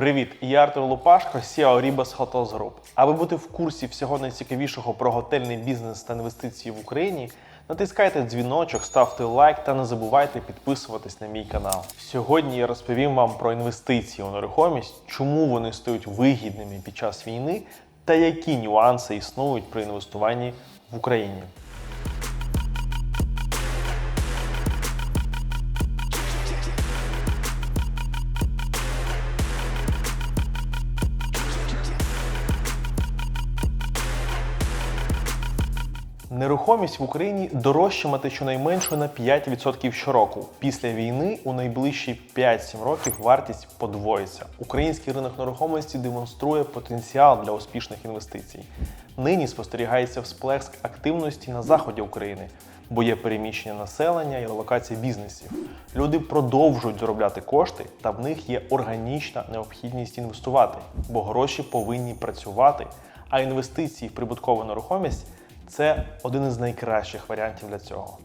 Привіт, я Артур Лупашко, CEO Ribas Hotels Group. Аби бути в курсі всього найцікавішого про готельний бізнес та інвестиції в Україні, натискайте дзвіночок, ставте лайк та не забувайте підписуватись на мій канал. Сьогодні я розповім вам про інвестиції у нерухомість, чому вони стають вигідними під час війни та які нюанси існують при інвестуванні в Україні. Нерухомість в Україні дорожчимати щонайменше на 5% щороку. Після війни у найближчі 5-7 років вартість подвоїться. Український ринок нерухомості демонструє потенціал для успішних інвестицій. Нині спостерігається всплеск активності на заході України, бо є переміщення населення і релокація бізнесів. Люди продовжують заробляти кошти, та в них є органічна необхідність інвестувати, бо гроші повинні працювати, а інвестиції в прибуткову нерухомість це один із найкращих варіантів для цього.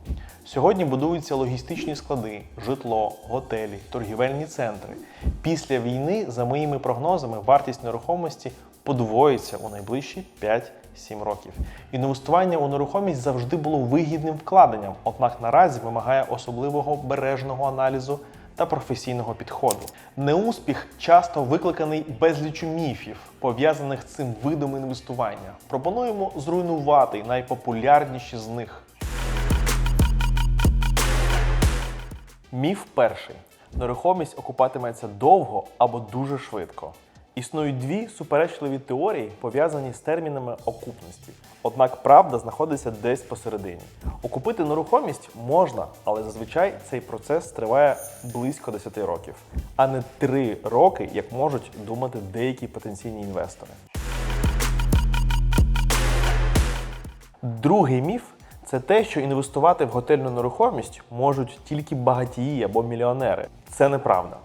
Сьогодні будуються логістичні склади, житло, готелі, торгівельні центри. Після війни, за моїми прогнозами, вартість нерухомості подвоїться у найближчі 5-7 років. Інвестування у нерухомість завжди було вигідним вкладенням, однак наразі вимагає особливого бережного аналізу та професійного підходу. Неуспіх часто викликаний безліччю міфів, пов'язаних з цим видом інвестування. Пропонуємо зруйнувати найпопулярніші з них. Міф перший: нерухомість окупатиметься довго або дуже швидко. Існують дві суперечливі теорії, пов'язані з термінами окупності. Однак правда знаходиться десь посередині. Окупити нерухомість можна, але зазвичай цей процес триває близько 10 років, а не 3 роки, як можуть думати деякі потенційні інвестори. Другий міф це те, що інвестувати в готельну нерухомість можуть тільки багатії або мільйонери. Це неправда.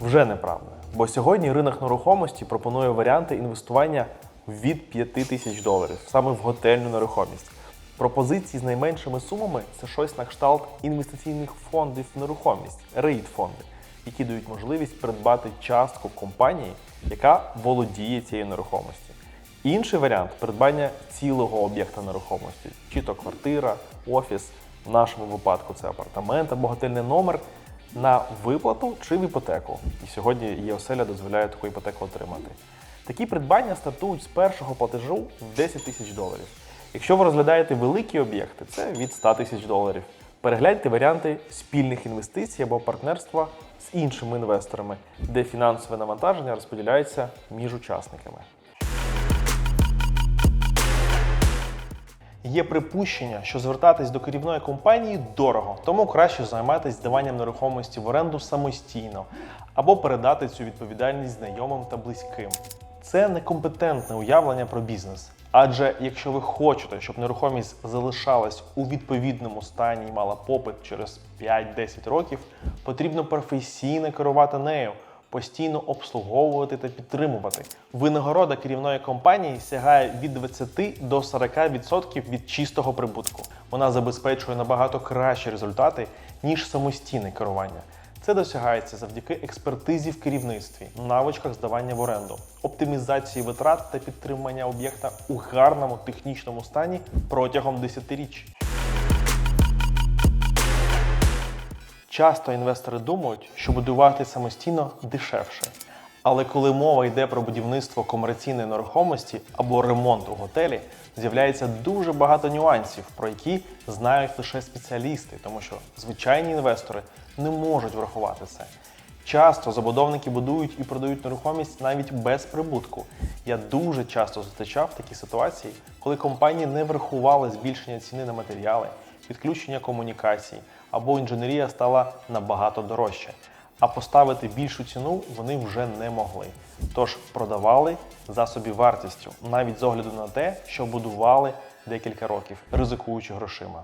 Вже неправда. Бо сьогодні ринок нерухомості пропонує варіанти інвестування від 5 тисяч доларів саме в готельну нерухомість. Пропозиції з найменшими сумами це щось на кшталт інвестиційних фондів в нерухомість, рейд-фонди, які дають можливість придбати частку компанії, яка володіє цією нерухомістю. Інший варіант придбання цілого об'єкта нерухомості, чи то квартира, офіс, в нашому випадку це апартамент або готельний номер на виплату чи в іпотеку. І сьогодні ЄОСЕЛЯ дозволяє таку іпотеку отримати. Такі придбання стартують з першого платежу в 10 тисяч доларів. Якщо ви розглядаєте великі об'єкти, це від 100 тисяч доларів. Перегляньте варіанти спільних інвестицій або партнерства з іншими інвесторами, де фінансове навантаження розподіляється між учасниками. Є припущення, що звертатись до керівної компанії дорого, тому краще займатися здаванням нерухомості в оренду самостійно або передати цю відповідальність знайомим та близьким. Це некомпетентне уявлення про бізнес. Адже якщо ви хочете, щоб нерухомість залишалась у відповідному стані і мала попит через 5-10 років, потрібно професійно керувати нею постійно обслуговувати та підтримувати. Винагорода керівної компанії сягає від 20 до 40% від чистого прибутку. Вона забезпечує набагато кращі результати, ніж самостійне керування. Це досягається завдяки експертизі в керівництві, навичках здавання в оренду, оптимізації витрат та підтримання об'єкта у гарному технічному стані протягом десятиріч. Часто інвестори думають, що будувати самостійно дешевше. Але коли мова йде про будівництво комерційної нерухомості або ремонт у готелі, з'являється дуже багато нюансів, про які знають лише спеціалісти, тому що звичайні інвестори не можуть врахувати це. Часто забудовники будують і продають нерухомість навіть без прибутку. Я дуже часто зустрічав такі ситуації, коли компанії не врахували збільшення ціни на матеріали, підключення комунікацій або інженерія стала набагато дорожче. А поставити більшу ціну вони вже не могли. Тож продавали за собівартістю, навіть з огляду на те, що будували декілька років, ризикуючи грошима.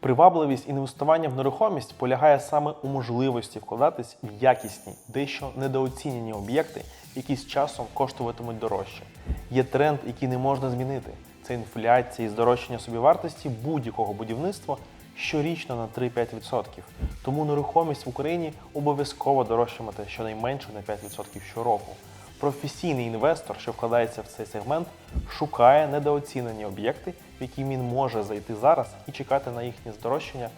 Привабливість інвестування в нерухомість полягає саме у можливості вкладатись в якісні, дещо недооцінені об'єкти, які з часом коштуватимуть дорожче. Є тренд, який не можна змінити. Це інфляція і здорожчання собівартості будь-якого будівництва щорічно на 3-5%. Тому нерухомість в Україні обов'язково дорожчатиме щонайменше на 5% щороку. Професійний інвестор, що вкладається в цей сегмент, шукає недооцінені об'єкти, в які він може зайти зараз і чекати на їхнє здорожчання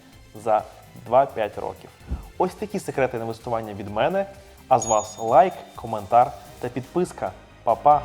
за 2-5 років. Ось такі секрети інвестування від мене. А з вас лайк, коментар та підписка. Па-па!